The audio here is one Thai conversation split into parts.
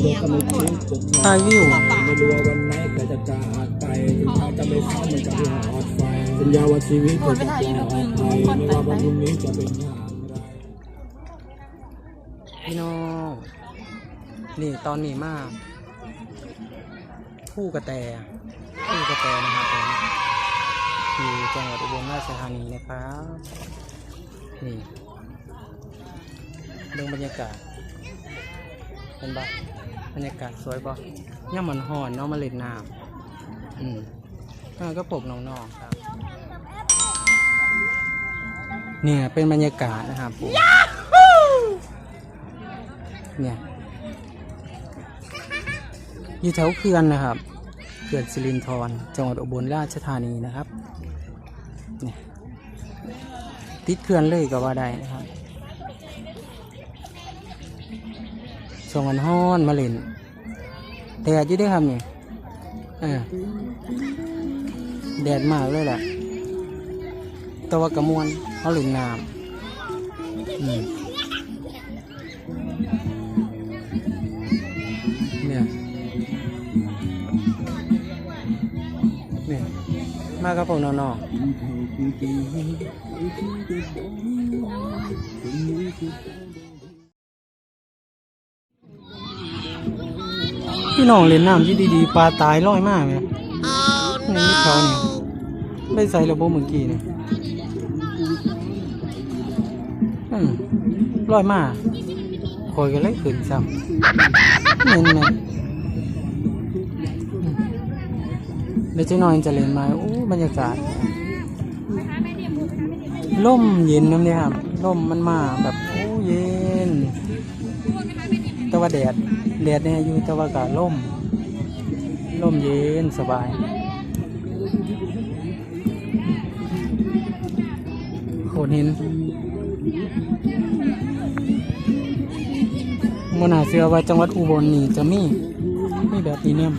เหี้ยเขาหมดถ่ายวิวไม่รู้ว่าวันไหนใครจะจากไปถึงทางจะไม่เข้าเหมือนกับที่หอดไฟสัญญาว่าชีวิตจะปลอดภัยไม่ว่าวันพรุ่งนี้จะเป็นอย่างไรพี่น้องนี่ตอนนี้มากผู้กระแตผู้กระแตนะครับผมอยู่จังหวัดอุบลราชธานีนะครับนี่เรื่องบรรยากาศ เป็นปะบรรยากาศสวยปะย่ามันหอนเนาะมาเล่นน้ำอืมอ่าก็ปลูกน้องๆครับ เนี่ยเป็นบรรยากาศนะครับเนี่ยอยู่แถวเขื่อนนะครับเขื่อนสิรินธรจังหวัดอุบลราชธานีนะครับเนี่ยติดเขื่อนเลยก็ว่าได้นะครับ ช่งวันฮ้อนมาเล่นแดดอยู่เด้วยครับนี่เออแดดมากเลยแหละแตะวากระมวลเขาหลินน้ำอืมเนี่ยเนี่ยมากับพวกน้องๆ พี่น้องเล่นน้ำที่ดีๆปลาตายร้อยมากเลยในนี้เขาเนี่ยไม่ใส่ระบบเมื่อกี้เนี่ยอืมร้อยมากคอยกันเลยขึ้นซ้ำเน้นนะอืมเดี๋ยวจะนอนจะเล่นมาโอ้บรรยากาศล่มเย็นน้ำเนี่ยครับล่มมันมาแบบโอ้เย็น แต่ว่าแดด แดดเนี่ยอยู่แต่ว่ากาล่มล่มเย็นสบายโขดหินมนาเสือว่าจังหวัดอุบลนี่จะมีมีแบบนี้เนี่ย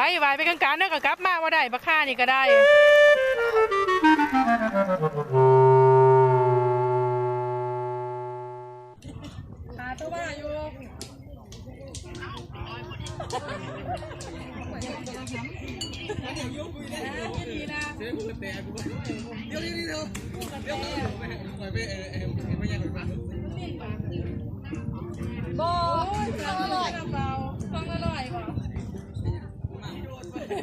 ไปไปไปกลางๆเด้อก็กลับมาว่าได้บักค่านี่ก็ได้หืมน้ำ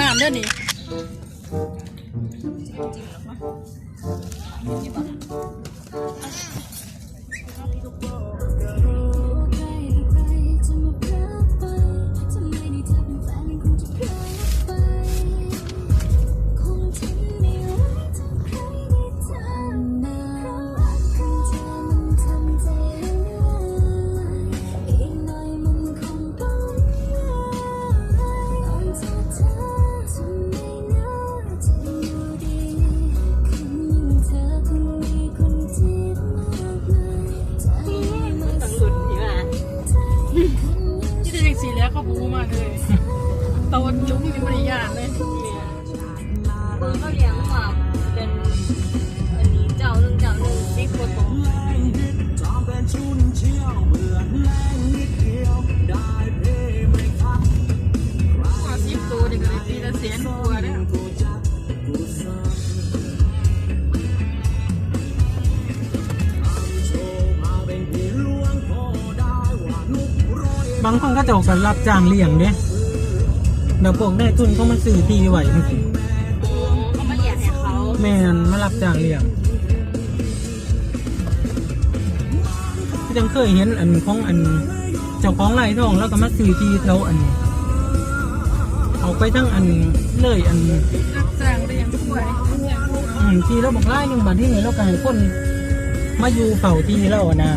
น้ำเด้อนี่เธอคงมีคนที่มากมา ที่จะยังสีแล้วเขาบูมากเลยโตจุ้มยังไม่ได้ยากเลยเบอร์เขาเลี้ยงมาเป็นอันนี้เจ้าหนึ่งเจ้าหนึ่งซีโคตรางคนก็จะออกกันรับจ้างเลี้ยงเด้เดี๋ยวพวกได้ทุนเขามาซื้อที่ไว้จังซี่เขามาเลี้ยงให้เขาแม่นมารับจ้างเลี้ยงก็ยังเคยเห็นอันของอันเจ้าของไร่ทองแล้วก็มาซื้อที่แถวอันเอาไปทั้งอันเลยอันรับจ้างเลี้ยงกล้วยอืมทีแล้วบอกไล่หนึ่งบาทที่นี่แล้วก็ให้คนมาอยู่เฝ้าทีแล้วอะนะ